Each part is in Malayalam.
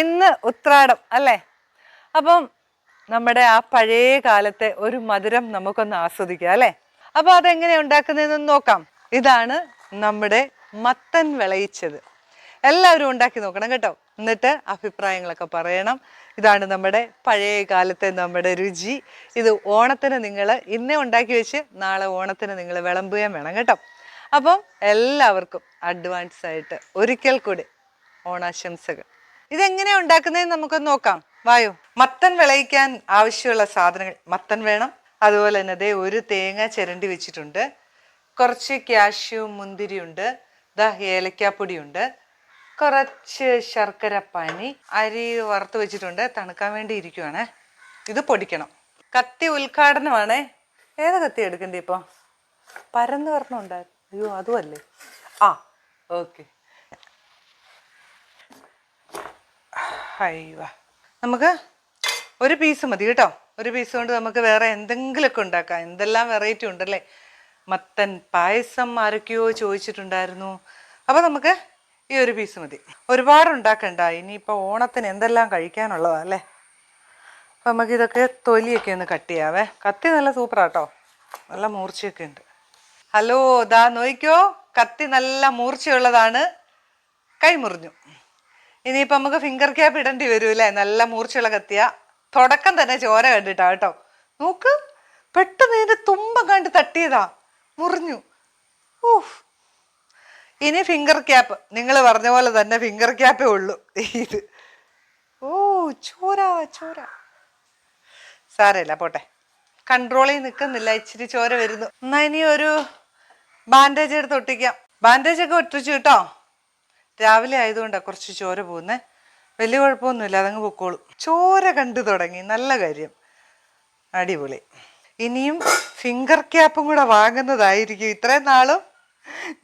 ഇന്ന് ഉത്രാടം അല്ലേ? അപ്പം നമ്മുടെ ആ പഴയ കാലത്തെ ഒരു മധുരം നമുക്കൊന്ന് ആസ്വദിക്കാം അല്ലേ? അപ്പോൾ അതെങ്ങനെ ഉണ്ടാക്കുന്നതെന്ന് നോക്കാം. ഇതാണ് നമ്മുടെ മത്തൻ വിളയിച്ചത്. എല്ലാവരും ഉണ്ടാക്കി നോക്കണം കേട്ടോ. എന്നിട്ട് അഭിപ്രായങ്ങളൊക്കെ പറയണം. ഇതാണ് നമ്മുടെ പഴയ കാലത്തെ നമ്മുടെ രുചി. ഇത് ഓണത്തിന് നിങ്ങൾ ഇന്നേ ഉണ്ടാക്കി വെച്ച് നാളെ ഓണത്തിന് നിങ്ങൾ വിളമ്പുകയും വേണം കേട്ടോ. അപ്പം എല്ലാവർക്കും അഡ്വാൻസ് ആയിട്ട് ഒരിക്കൽ കൂടി ഓണാശംസകൾ. ഇതെങ്ങനെയാ ഉണ്ടാക്കുന്നതെന്ന് നമുക്കൊന്ന് നോക്കാം. വായു മത്തൻ വിളയിക്കാൻ ആവശ്യമുള്ള സാധനങ്ങൾ മത്തൻ വേണം. അതുപോലെ തന്നെ ദേ ഒരു തേങ്ങ ചിരണ്ടി വെച്ചിട്ടുണ്ട്. കുറച്ച് ക്യാഷ്യൂ മുന്തിരിയുണ്ട്. ദാ ഏലക്കാപ്പൊടിയുണ്ട്. കുറച്ച് ശർക്കര പനി അരി വറുത്ത് വെച്ചിട്ടുണ്ട്. തണുക്കാൻ വേണ്ടി ഇരിക്കുവാണേ. ഇത് പൊടിക്കണം. കത്തി ഉദ്ഘാടനമാണേ ഏത് കത്തി എടുക്കണ്ടേ ഇപ്പോൾ പരന്ന് പറഞ്ഞുണ്ടായിരുന്നു. അയ്യോ അതുമല്ലേ? ആ ഓക്കെ. അയ്യോ നമുക്ക് ഒരു പീസ് മതി കേട്ടോ. ഒരു പീസ് കൊണ്ട് നമുക്ക് വേറെ എന്തെങ്കിലുമൊക്കെ ഉണ്ടാക്കാം. എന്തെല്ലാം വെറൈറ്റി ഉണ്ടല്ലേ? മത്തൻ പായസം ആരൊക്കെയോ ചോദിച്ചിട്ടുണ്ടായിരുന്നു. അപ്പോൾ നമുക്ക് ഈ ഒരു പീസ് മതി. ഒരുപാട് ഉണ്ടാക്കണ്ട. ഇനിയിപ്പോൾ ഓണത്തിന് എന്തെല്ലാം കഴിക്കാനുള്ളതാ അല്ലേ? അപ്പം നമുക്ക് ഇതൊക്കെ തൊലിയൊക്കെ ഒന്ന് കട്ട് ചെയ്യാവേ. കത്തി നല്ല സൂപ്പറാട്ടോ നല്ല മൂർച്ചയൊക്കെ ഉണ്ട്. ഹലോ ദാ നോയിക്കോ. കത്തി നല്ല മൂർച്ചയുള്ളതാണ്. കൈ മുറിഞ്ഞു. ഇനിയിപ്പോൾ നമുക്ക് ഫിംഗർ ക്യാപ്പ് ഇടേണ്ടി വരും അല്ലേ നല്ല മൂർച്ചയുള്ള കത്തിയ. തുടക്കം തന്നെ ചോര കണ്ടിട്ടാ കേട്ടോ. നോക്ക് പെട്ടെന്ന് ഇതിന്റെ തുമ്പം കണ്ട് തട്ടിയതാ. മുറിഞ്ഞു. ഊഹ് ഇനി ഫിംഗർ ക്യാപ്പ് നിങ്ങൾ പറഞ്ഞ പോലെ തന്നെ ഫിംഗർ ക്യാപ്പേ ഉള്ളൂ. ഇത്. ഓ ചോര ചോര. സാരമില്ല പോട്ടെ. കൺട്രോളിൽ നിൽക്കുന്നില്ല ഇച്ചിരി ചോര വരുന്നു. എന്നാ ഇനി ഒരു ബാൻഡേജ് എടുത്ത് ഒട്ടിക്കാം. ബാൻഡേജ് ഒക്കെ ഒട്ടിച്ചു കേട്ടോ. രാവിലെ ആയതുകൊണ്ടാണ് കുറച്ച് ചോര പോകുന്നേ. വലിയ കുഴപ്പമൊന്നുമില്ല അതങ്ങ് പൊക്കോളും. ചോര കണ്ടു തുടങ്ങി നല്ല കാര്യം. അടിപൊളി. ഇനിയും ഫിംഗർ ക്യാപ്പും കൂടെ വാങ്ങുന്നതായിരിക്കും. ഇത്രയും നാളും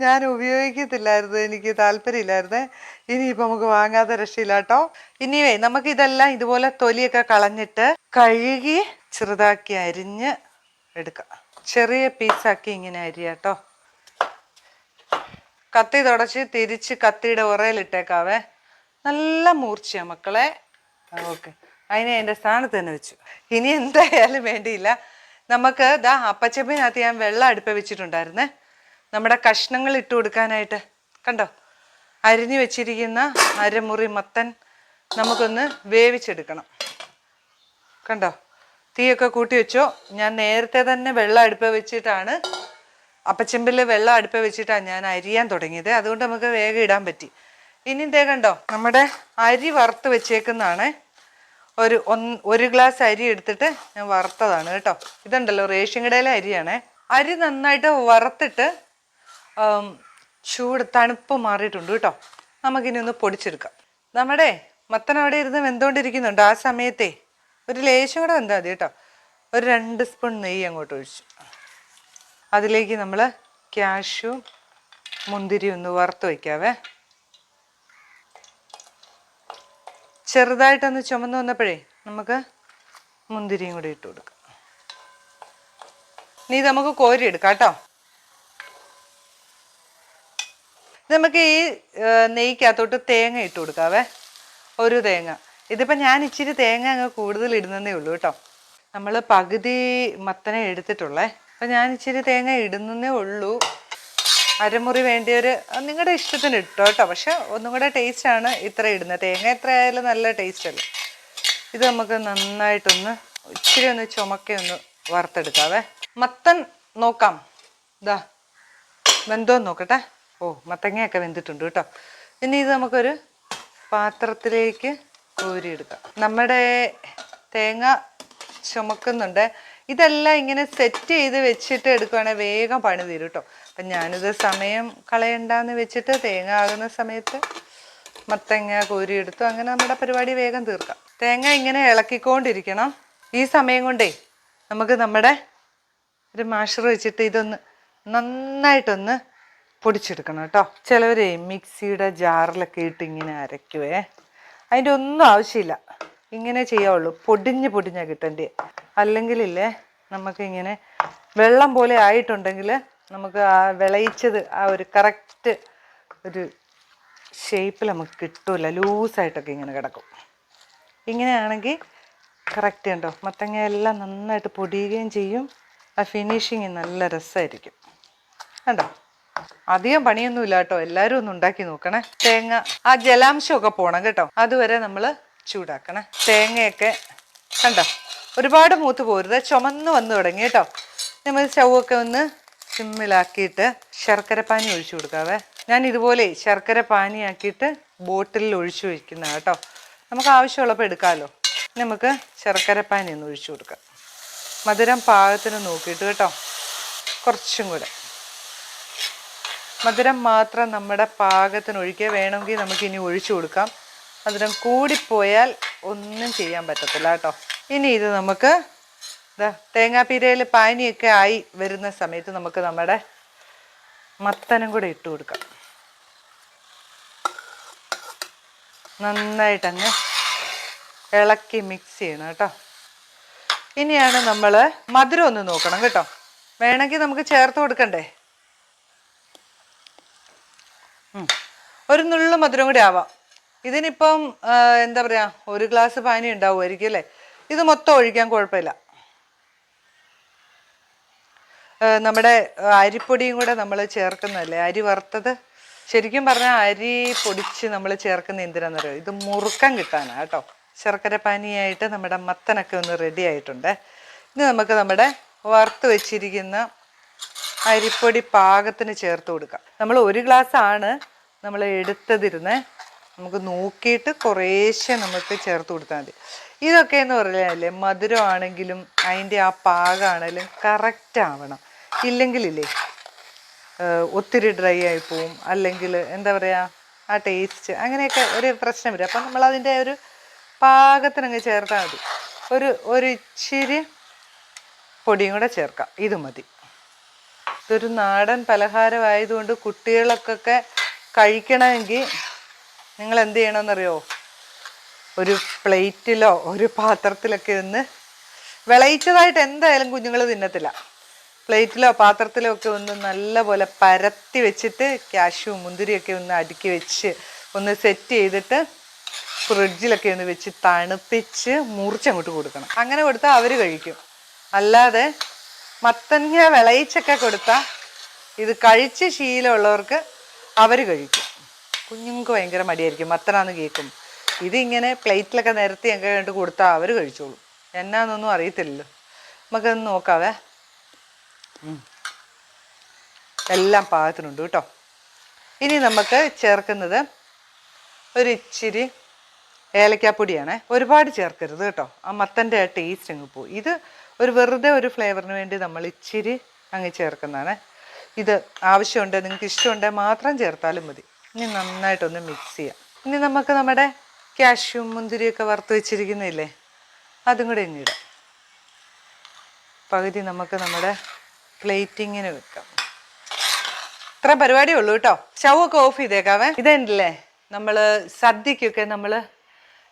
ഞാൻ ഉപയോഗിക്കത്തില്ലായിരുന്നു എനിക്ക് താല്പര്യമില്ലായിരുന്നു. ഇനിയിപ്പോൾ നമുക്ക് വാങ്ങാതെ രക്ഷയില്ല കേട്ടോ. ഇനിയേ നമുക്ക് ഇതെല്ലാം ഇതുപോലെ തൊലിയൊക്കെ കളഞ്ഞിട്ട് കഴുകി ചെറുതാക്കി അരിഞ്ഞ് എടുക്കാം. ചെറിയ പീസാക്കി ഇങ്ങനെ അരിയാട്ടോ കത്തി തുടച്ച് തിരിച്ച് കത്തിയുടെ ഉറയിലിട്ടേക്കാവേ. നല്ല മൂർച്ചയാണ് മക്കളെ. ഓക്കെ. അതിനെ എന്റെ സ്ഥാനത്ത് തന്നെ വെച്ചു. ഇനി എന്തായാലും വേണ്ടിയില്ല. നമുക്ക് ദാ അപ്പച്ചപ്പിനകത്ത് ഞാൻ വെള്ളം അടുപ്പ് വെച്ചിട്ടുണ്ടായിരുന്നേ. നമ്മുടെ കഷ്ണങ്ങൾ ഇട്ട് കൊടുക്കാനായിട്ട്. കണ്ടോ? അരിഞ്ഞു വെച്ചിരിക്കുന്ന അരമുറി മത്തൻ നമുക്കൊന്ന് വേവിച്ചെടുക്കണം. കണ്ടോ? തീയൊക്കെ കൂട്ടി വെച്ചോ. ഞാൻ നേരത്തെ തന്നെ വെള്ളം അടുപ്പ് വെച്ചിട്ടാണ് അപ്പച്ചെമ്പിൽ വെള്ളം അടുപ്പ് വെച്ചിട്ടാണ് ഞാൻ അരിയാൻ തുടങ്ങിയത്. അതുകൊണ്ട് നമുക്ക് വേഗം ഇടാൻ പറ്റി. ഇനി ഇതേ കണ്ടോ? നമ്മുടെ അരി വറുത്ത് വെച്ചേക്കുന്നതാണ്. ഒരു ഒന്ന് ഒരു ഗ്ലാസ് അരി എടുത്തിട്ട് ഞാൻ വറുത്തതാണ് കേട്ടോ. ഇതുണ്ടല്ലോ റേഷൻ കടയിലെ അരിയാണേ. അരി നന്നായിട്ട് വറുത്തിട്ട് ചൂട് തണുപ്പ് മാറിയിട്ടുണ്ട് കേട്ടോ. നമുക്കിനി ഒന്ന് പൊടിച്ചെടുക്കാം. നമ്മുടെ മത്തൻ അവിടെ ഇരുന്ന് വെന്തുകൊണ്ടിരിക്കുന്നുണ്ട് ആ സമയത്തെ ഒരു ലേശം കൂടെ വെന്താൽ മതി കേട്ടോ. ഒരു രണ്ട് സ്പൂൺ നെയ്യ് അങ്ങോട്ട് ഒഴിച്ചു. അതിലേക്ക് നമ്മൾ ക്യാഷു മുന്തിരി ഒന്ന് വറുത്ത് വയ്ക്കാവേ. ചെറുതായിട്ടൊന്ന് ചുമന്ന് വന്നപ്പോഴേ നമുക്ക് മുന്തിരിയും കൂടി ഇട്ട് കൊടുക്കാം. നീ നമുക്ക് കോരി എടുക്കാം കേട്ടോ. നമുക്ക് ഈ നെയ്ക്കകത്തോട്ട് തേങ്ങ ഇട്ട് കൊടുക്കാവേ. ഒരു തേങ്ങ. ഇതിപ്പോൾ ഞാൻ ഇച്ചിരി തേങ്ങ അങ്ങ് കൂടുതൽ ഇടുന്നതേ ഉള്ളൂ കേട്ടോ. നമ്മൾ പകുതി മത്തനെ എടുത്തിട്ടുള്ളേ. അപ്പം ഞാൻ ഇച്ചിരി തേങ്ങ ഇടുന്നേ ഉള്ളൂ. അരമുറി വേണ്ടിയൊരു നിങ്ങളുടെ ഇഷ്ടത്തിന് ഇട്ടോ കേട്ടോ. പക്ഷെ ഒന്നും കൂടെ ടേസ്റ്റാണ് ഇത്ര ഇടുന്നത്. തേങ്ങ എത്ര ആയാലും നല്ല ടേസ്റ്റ് അല്ലേ? ഇത് നമുക്ക് നന്നായിട്ടൊന്ന് ഇച്ചിരി ഒന്ന് ചുമക്കെ ഒന്ന് വറുത്തെടുക്കാവേ. മത്തൻ നോക്കാം. ഇതാ വെന്തോ നോക്കട്ടെ. ഓ മത്തങ്ങയൊക്കെ വെന്തിട്ടുണ്ട് കേട്ടോ. ഇനി ഇത് നമുക്കൊരു പാത്രത്തിലേക്ക് കോരിയെടുക്കാം. നമ്മുടെ തേങ്ങ ചുമക്കുന്നുണ്ട്. ഇതെല്ലാം ഇങ്ങനെ സെറ്റ് ചെയ്ത് വെച്ചിട്ട് എടുക്കുവാണെങ്കിൽ വേഗം പണി തീരും കേട്ടോ അപ്പം ഞാനിത് സമയം കളയണ്ടെന്ന് വെച്ചിട്ട് തേങ്ങ ആകുന്ന സമയത്ത് മത്തങ്ങ കോരിയെടുത്തു അങ്ങനെ നമ്മുടെ പരിപാടി വേഗം തീർക്കാം. തേങ്ങ ഇങ്ങനെ ഇളക്കിക്കൊണ്ടിരിക്കണം. ഈ സമയം കൊണ്ടേ നമുക്ക് നമ്മുടെ ഒരു മാഷർ വെച്ചിട്ട് ഇതൊന്ന് നന്നായിട്ടൊന്ന് പൊടിച്ചെടുക്കണം കേട്ടോ ചിലവരെ മിക്സിയുടെ ജാറിലൊക്കെ ഇട്ട് ഇങ്ങനെ അരയ്ക്കുവേ. അതിന്റെ ഒന്നും ആവശ്യമില്ല. ഇങ്ങനെ ചെയ്യാവുള്ളൂ. പൊടിഞ്ഞ് പൊടിഞ്ഞാൽ കിട്ടേണ്ടി അല്ലെങ്കിലില്ലേ നമുക്കിങ്ങനെ വെള്ളം പോലെ ആയിട്ടുണ്ടെങ്കിൽ നമുക്ക് ആ വിളയിച്ചത് ആ ഒരു കറക്റ്റ് ഒരു ഷേപ്പിൽ നമുക്ക് കിട്ടൂല. ലൂസായിട്ടൊക്കെ ഇങ്ങനെ കിടക്കും. ഇങ്ങനെയാണെങ്കിൽ കറക്റ്റ് ഉണ്ടോ മത്തങ്ങ എല്ലാം നന്നായിട്ട് പൊടിയുകയും ചെയ്യും. ആ ഫിനിഷിങ് നല്ല രസമായിരിക്കും. കണ്ടോ? അധികം പണിയൊന്നുമില്ല കേട്ടോ എല്ലാവരും ഒന്ന് ഉണ്ടാക്കി നോക്കണേ. തേങ്ങ ആ ജലാംശമൊക്കെ പോണം കേട്ടോ. അതുവരെ നമ്മൾ ചൂടാക്കണേ. തേങ്ങയൊക്കെ കണ്ടോ? ഒരുപാട് മൂത്ത് പോരുത്. ചുമന്ന് വന്ന് തുടങ്ങി കേട്ടോ. നമ്മൾ ചവൊക്കെ ഒന്ന് സിമ്മിലാക്കിയിട്ട് ശർക്കര പാനി ഒഴിച്ചു കൊടുക്കാവേ. ഞാൻ ഇതുപോലെ ശർക്കര പാനിയാക്കിയിട്ട് ബോട്ടിലിൽ ഒഴിച്ചു വയ്ക്കുന്ന കേട്ടോ. നമുക്ക് ആവശ്യമുള്ളപ്പോൾ എടുക്കാമല്ലോ നമുക്ക് ശർക്കര പാനി ഒന്ന് ഒഴിച്ചു കൊടുക്കാം. മധുരം പാകത്തിന് നോക്കിയിട്ട് കേട്ടോ. കുറച്ചും കൂടെ. മധുരം മാത്രം നമ്മുടെ പാകത്തിന് ഒഴിക്കുക വേണമെങ്കിൽ നമുക്കിനി ഒഴിച്ചു കൊടുക്കാം. മധുരം കൂടിപ്പോയാൽ ഒന്നും ചെയ്യാൻ പറ്റത്തില്ല കേട്ടോ. ഇനി ഇത് നമുക്ക് തേങ്ങാപ്പീരയിൽ പാനിയൊക്കെ ആയി വരുന്ന സമയത്ത് നമുക്ക് നമ്മുടെ മത്തനും കൂടെ ഇട്ട് കൊടുക്കാം. നന്നായിട്ടങ്ങ് ഇളക്കി മിക്സ് ചെയ്യണം കേട്ടോ. ഇനിയാണ് നമ്മൾ മധുരം ഒന്ന് നോക്കണം കേട്ടോ. വേണമെങ്കിൽ നമുക്ക് ചേർത്ത് കൊടുക്കണ്ടേ. ഒരു നുള്ളു മധുരം കൂടി ആവാം. ഇതിനിപ്പം എന്താ പറയാ ഒരു ഗ്ലാസ് പാനി ഉണ്ടാവുമായിരിക്കും അല്ലേ? ഇത് മൊത്തം ഒഴിക്കാൻ കുഴപ്പമില്ല. നമ്മുടെ അരിപ്പൊടിയും കൂടെ നമ്മൾ ചേർക്കുന്നതല്ലേ? അരി വറുത്തത് ശരിക്കും പറഞ്ഞാൽ അരി പൊടിച്ച് നമ്മൾ ചേർക്കുന്ന എന്തിനാണെന്നറിയോ ഇത് മുറുക്കം കിട്ടാനാണ് കേട്ടോ. ശർക്കര പാനിയായിട്ട് നമ്മുടെ മത്തനൊക്കെ ഒന്ന് റെഡി ആയിട്ടുണ്ട്. ഇനി നമുക്ക് നമ്മുടെ വറുത്ത് വെച്ചിരിക്കുന്ന അരിപ്പൊടി പാകത്തിന് ചേർത്ത് കൊടുക്കാം. നമ്മൾ ഒരു ഗ്ലാസ് ആണ് നമ്മൾ എടുത്തതിരുന്നേ. നമുക്ക് നോക്കിയിട്ട് കുറേശ്ശെ നമുക്ക് ചേർത്ത് കൊടുത്താൽ മതി. ഇതൊക്കെ എന്ന് പറഞ്ഞാലേ മധുരമാണെങ്കിലും അതിന്റെ ആ പാകമാണെങ്കിലും കറക്റ്റ് ആവണം. ഇല്ലെങ്കിലില്ലേ ഒത്തിരി ഡ്രൈ ആയി പോവും. അല്ലെങ്കിൽ എന്താ പറയുക ആ ടേസ്റ്റ് അങ്ങനെയൊക്കെ ഒരു പ്രശ്നം വരും. അപ്പം നമ്മൾ അതിന്റെ ഒരു പാകത്തിനങ്ങ് ചേർത്താൽ മതി. ഒരു ഒരു ഇച്ചിരി പൊടിയും കൂടെ ചേർക്കാം. ഇത് മതി. ഇതൊരു നാടൻ പലഹാരമായതുകൊണ്ട് കുട്ടികളൊക്കെ കഴിക്കണമെങ്കിൽ നിങ്ങൾ എന്ത് ചെയ്യണമെന്നറിയോ ഒരു പ്ലേറ്റിലോ ഒരു പാത്രത്തിലൊക്കെ ഒന്ന് വിളയിച്ചതായിട്ട് എന്തായാലും കുഞ്ഞുങ്ങൾ തിന്നത്തില്ല. പ്ലേറ്റിലോ പാത്രത്തിലോ ഒക്കെ ഒന്ന് നല്ലപോലെ പരത്തി വെച്ചിട്ട് കാഷ്യൂ മുന്തിരിയൊക്കെ ഒന്ന് അടുക്കി വെച്ച് ഒന്ന് സെറ്റ് ചെയ്തിട്ട് ഫ്രിഡ്ജിലൊക്കെ ഒന്ന് വെച്ച് തണുപ്പിച്ച് മുറിച്ചങ്ങോട്ട് കൊടുക്കണം. അങ്ങനെ കൊടുത്താൽ അവർ കഴിക്കും. അല്ലാതെ മത്തങ്ങ വിളയിച്ചൊക്കെ കൊടുത്താൽ ഇത് കഴിച്ച് ശീലമുള്ളവർക്ക് അവർ കഴിക്കും. കുഞ്ഞുങ്ങൾക്ക് ഭയങ്കര മടിയായിരിക്കും. മത്തനാന്ന് കേൾക്കും. ഇതിങ്ങനെ പ്ലേറ്റിലൊക്കെ നിരത്തി ഒക്കെ കണ്ട് കൊടുത്താൽ അവർ കഴിച്ചോളും. എന്നാന്നൊന്നും അറിയത്തില്ലല്ലോ. നമുക്കൊന്ന് നോക്കാവേ. എല്ലാം പാകത്തിനുണ്ട് കേട്ടോ. ഇനി നമുക്ക് ചേർക്കുന്നത് ഒരു ഇച്ചിരി ഏലക്കാപ്പൊടിയാണ്. ഒരുപാട് ചേർക്കരുത് കേട്ടോ. ആ മത്തന്റെ ആ ടേസ്റ്റ് അങ്ങ് പോകും ഇത് ഒരു വെറുതെ ഒരു ഫ്ലേവറിന് വേണ്ടി നമ്മൾ ഇച്ചിരി അങ്ങ് ചേർക്കുന്നതാണ്. ഇത് ആവശ്യമുണ്ട് നിങ്ങൾക്ക് ഇഷ്ടമുണ്ടെങ്കിൽ മാത്രം ചേർത്താലും മതി. ഇനി നന്നായിട്ടൊന്ന് മിക്സ് ചെയ്യാം. ഇനി നമുക്ക് നമ്മുടെ കാഷ്യൂ മുന്തിരിയൊക്കെ വറുത്ത് വെച്ചിരിക്കുന്നില്ലേ അതും കൂടെ ഇങ്ങ് ഇടാം. പകുതി നമുക്ക് നമ്മുടെ പ്ലേറ്റിങ്ങിന് വെക്കാം. ഇത്ര പരിപാടിയേ ഉള്ളൂ കേട്ടോ. ഷവൊക്കെ ഓഫ് ചെയ്തേക്കാവേ. ഇതല്ലേ നമ്മൾ സദ്യക്കൊക്കെ നമ്മൾ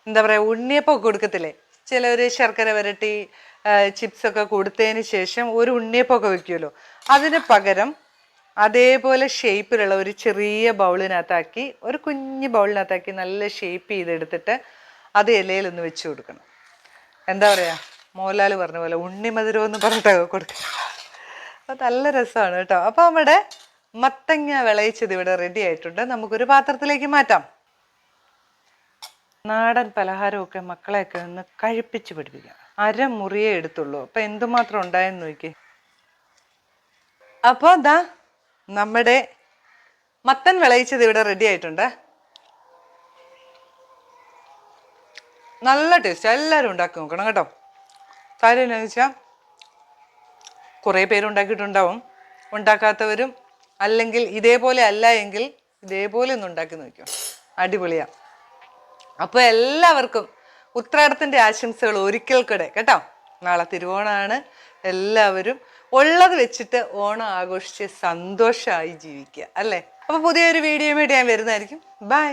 എന്താ പറയുക ഉണ്ണിയപ്പം കൊടുക്കത്തില്ലേ? ചിലർ ശർക്കര വരട്ടി ചിപ്സ് ഒക്കെ കൊടുത്തതിന് ശേഷം ഒരു ഉണ്ണിയപ്പമൊക്കെ വെക്കുമല്ലോ അതിന് പകരം അതേപോലെ ഷേപ്പിലുള്ള ഒരു ചെറിയ ബൗളിനകത്താക്കി ഒരു കുഞ്ഞ് ബൗളിനകത്താക്കി നല്ല ഷേപ്പ് ചെയ്തെടുത്തിട്ട് അത് ഇലയിൽ ഒന്ന് വെച്ച് കൊടുക്കണം. എന്താ പറയുക മോഹൻലാൽ പറഞ്ഞ പോലെ ഉണ്ണിമധുരം എന്ന് പറഞ്ഞിട്ടൊക്കെ കൊടുക്കണം. അപ്പോൾ നല്ല രസമാണ് കേട്ടോ. അപ്പോൾ നമ്മുടെ മത്തങ്ങ വിളയിച്ചത് ഇവിടെ റെഡി ആയിട്ടുണ്ട്. നമുക്കൊരു പാത്രത്തിലേക്ക് മാറ്റാം. നാടൻ പലഹാരമൊക്കെ മക്കളെയൊക്കെ ഒന്ന് കഴിപ്പിച്ച് അര മുറിയേ എടുത്തുള്ളൂ. അപ്പം എന്തുമാത്രം ഉണ്ടായെന്ന് നോക്കി അപ്പോൾ എന്താ നമ്മുടെ മത്തൻ വിളയിച്ചത് ഇവിടെ റെഡി ആയിട്ടുണ്ട്. നല്ല ടേസ്റ്റ് എല്ലാവരും ഉണ്ടാക്കി നോക്കണം കേട്ടോ. കാര്യം എന്താണെന്ന് വെച്ചാൽ കുറേ പേര് ഉണ്ടാക്കിയിട്ടുണ്ടാവും. ഉണ്ടാക്കാത്തവരും അല്ലെങ്കിൽ ഇതേപോലെ അല്ല എങ്കിൽ ഇതേപോലെ ഒന്ന് ഉണ്ടാക്കി നോക്കും അടിപൊളിയാ. അപ്പോൾ എല്ലാവർക്കും ഉത്രാടത്തിന്റെ ആശംസകൾ ഒരിക്കൽ കൂടെ കേട്ടോ. നാളെ തിരുവോണമാണ് എല്ലാവരും ഉള്ളത് വെച്ചിട്ട് ഓണം ആഘോഷിച്ച് സന്തോഷമായി ജീവിക്കുക അല്ലേ? അപ്പോൾ പുതിയൊരു വീഡിയോ വേണ്ടി ഞാൻ വരുന്നതായിരിക്കും. ബൈ